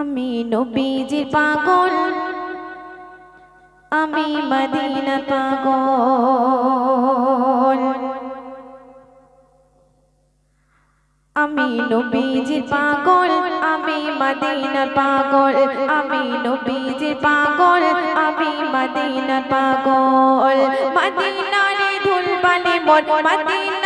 আমি নবীজির পাগল, আমি মদিনা পাগল। আমি নবীজির পাগল, আমি মদিনার পাগল, আমি নবীজির পাগল, আমি মদিনার পাগল। মদিনারে ধুল বানে মন, মদিনারে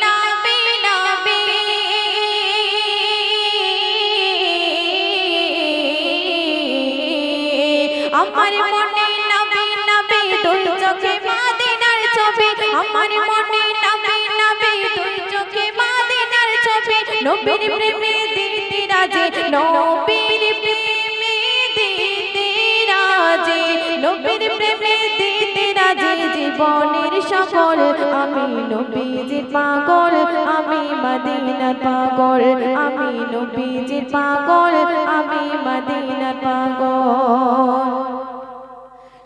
আমার মনে নবী নবী দুই চোখে মাদিনার ছবি। আমার মনে নবী নবী দুই চোখে মাদিনার ছবি। নবীর প্রেমে দিতে রাজে, নবীর প্রেমে দিতে রাজে। নবীর প্রেমে দিতে রাজে, জীবনের সকল। আমি নবীজির পাগল, আমি মদিনার পাগল। আমি নবীজির পাগল, আমি মদিনার পাগল।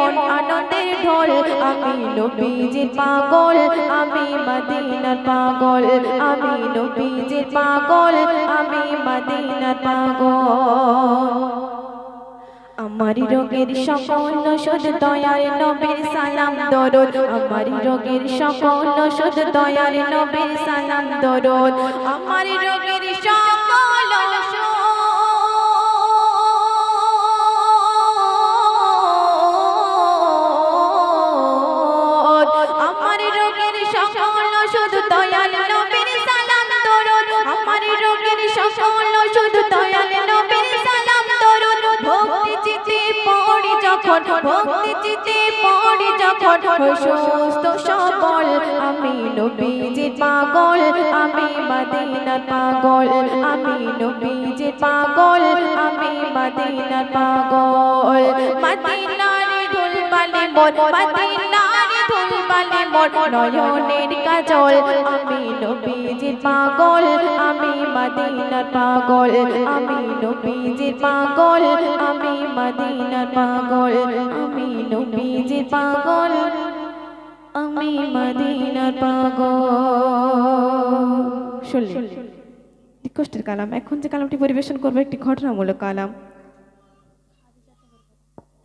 মন আনন্দের ঢোল। আমি নবীজির পাগল, আমি মদিনার পাগল। আমি নবীজির পাগল, আমি মদিনার পাগল। আমার রোগের সকল ওষুধ, দয়ার নবীর সালাম, দরদ। আমার রোগের সকল ওষুধ, দয়ার নবীর সালাম, দরদ। আমার রোগের সকল যখন ভক্তি চিতে পড়ে, যখন সুস্থ সবল, আমি নবীজি পাগল, আমি মদিনার পাগল, আমি নবীজি পাগল, আমি মদিনার পাগল। মদিনার ধুল বালি মোর মদিনার মোর নয়নের কাজল। আমি নবীজির পাগল, আমি মদিনার পাগল। আমি নবীজির পাগল, আমি মদিনার পাগল। আমি নবীজির পাগল, আমি মদিনার পাগল। শুনলেন? কালাম। এখন যে কালামটি পরিবেশন করব, একটি ঘটনামূলক কালাম।